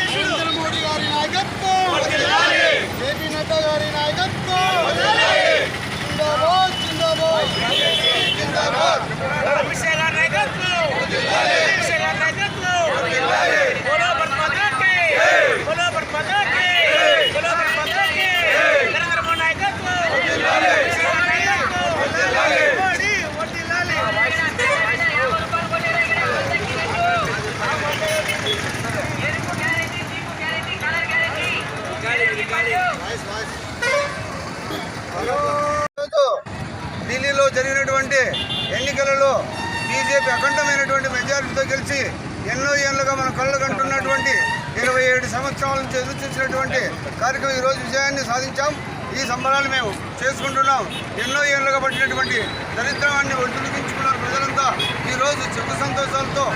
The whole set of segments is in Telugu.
నరేంద్ర మోడీ గారి నాయకత్వం. జేపీ నడ్డా గారి నాయకత్వం. బీజేపీ అఖండమైనటువంటి మెజారిటీతో గెలిచి ఎన్నో ఏళ్ళుగా మన కళ్ళు కంటున్నటువంటి ఇరవై ఏడు సంవత్సరాల నుంచి ఎదురు చూసినటువంటి కార్యక్రమం ఈరోజు విజయాన్ని సాధించాం. ఈ సంబరాలు మేము చేసుకుంటున్నాం. ఎన్నో ఏళ్ళుగా పట్టినటువంటి దరిద్రాన్ని ఒడిదులిగించుకున్నారు ప్రజలంతా. ఈరోజు చెక్కు సంతోషాలతో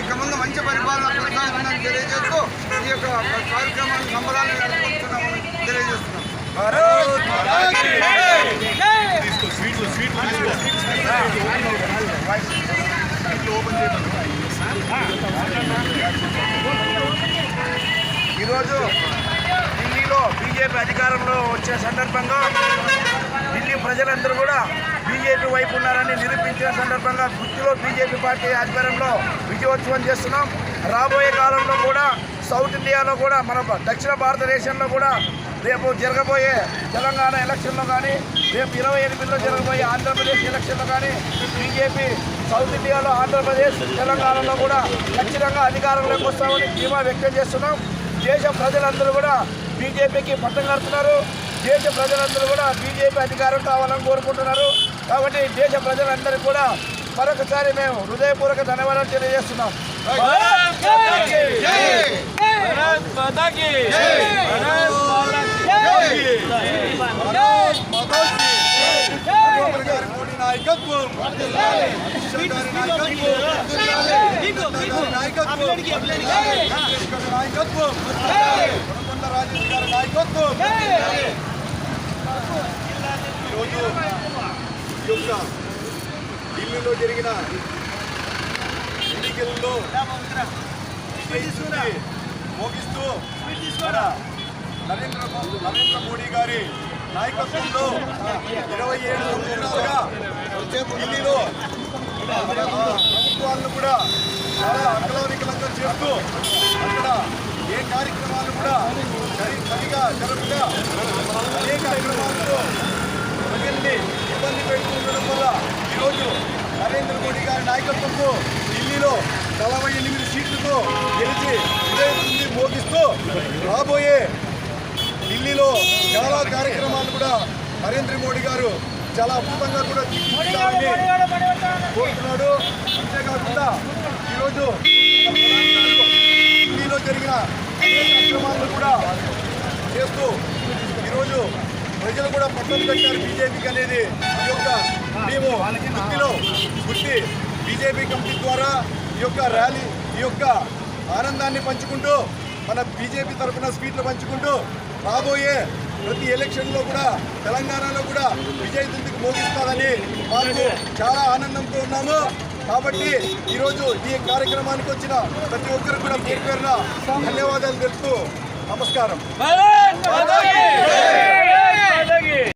ఇక ముందు మంచి పరిపాలన కొనసాగుతుందని తెలియజేస్తూ ఈ యొక్క కార్యక్రమాన్ని సంబరాలను నడుపుకుంటున్నామని తెలియజేస్తున్నాం. భారత్ మాతా కీ ఈరోజు ఢిల్లీలో బీజేపీ అధికారంలో వచ్చే సందర్భంగా ఢిల్లీ ప్రజలందరూ కూడా బీజేపీ వైపు ఉన్నారని నిరూపించిన సందర్భంగా గుర్తులో బీజేపీ పార్టీ ఆధ్వర్యంలో విజయోత్సవం చేస్తున్నాం. రాబోయే కాలంలో కూడా సౌత్ ఇండియాలో కూడా మన దక్షిణ భారతదేశంలో కూడా రేపు జరగబోయే తెలంగాణ ఎలక్షన్లో కానీ రేపు ఇరవై ఎనిమిదిలో జరగబోయే ఆంధ్రప్రదేశ్ ఎలక్షన్లో కానీ బీజేపీ సౌత్ ఇండియాలో ఆంధ్రప్రదేశ్ తెలంగాణలో కూడా ఖచ్చితంగా అధికారంలోకి వస్తామని ధీమా వ్యక్తం చేస్తున్నాం. దేశ ప్రజలందరూ కూడా బీజేపీకి పట్టం కడుతున్నారు. దేశ ప్రజలందరూ కూడా బీజేపీ అధికారం కావాలని కోరుకుంటున్నారు. కాబట్టి దేశ ప్రజలందరికీ కూడా మరొకసారి మేము హృదయపూర్వక ధన్యవాదాలు తెలియజేస్తున్నాం. నాయకత్వం అమిత్ నాయకత్వం నాయకత్వం నాయకత్వం కొనకొండ నాయకత్వం ఈరోజు ఈ యొక్క ఢిల్లీలో జరిగిన విజయించి మోగిస్తూ నరేంద్ర నరేంద్ర మోడీ గారి నాయకత్వంలో ఇరవై ఏడు సంవత్సరాలుగా ఢిల్లీలో ప్రభుత్వాలను కూడా చాలా అకలౌనికలంగా చేస్తూ అక్కడ ఏ కార్యక్రమాలు కూడా సరి- సరిగా జరగగా అనేక అక్రమాలతో ప్రజల్ని ఇబ్బంది పెడుతుండడం వల్ల ఈరోజు నరేంద్ర మోడీ గారి నాయకత్వంతో పార్టీలో నలభై ఎనిమిది సీట్లతో గెలిచి విజయస్తుంది మోగిస్తూ రాబోయే ఢిల్లీలో చాలా కార్యక్రమాలు కూడా నరేంద్ర మోడీ గారు చాలా అద్భుతంగా కూడా తీసుకుంటారని కోరుతున్నాడు. అంతేకాకుండా ఈరోజు ఢిల్లీలో జరిగిన కార్యక్రమాలను కూడా చేస్తూ ఈరోజు ప్రజలు కూడా పక్కన కట్టారు బీజేపీకి అనేది మేము గుర్తిలో గుర్తి బీజేపీ కమిటీ ద్వారా ఈ యొక్క ర్యాలీ ఈ యొక్క ఆనందాన్ని పంచుకుంటూ మన బీజేపీ తరఫున స్పీట్లు పంచుకుంటూ రాబోయే ప్రతి ఎలక్షన్లో కూడా తెలంగాణలో కూడా విజయ దుందుకు మోగిస్తారని మాకు చాలా ఆనందంతో ఉన్నాము. కాబట్టి ఈరోజు ఈ కార్యక్రమానికి వచ్చిన ప్రతి ఒక్కరు కూడా పేరు పేరున ధన్యవాదాలు తెలుపుతూ నమస్కారం.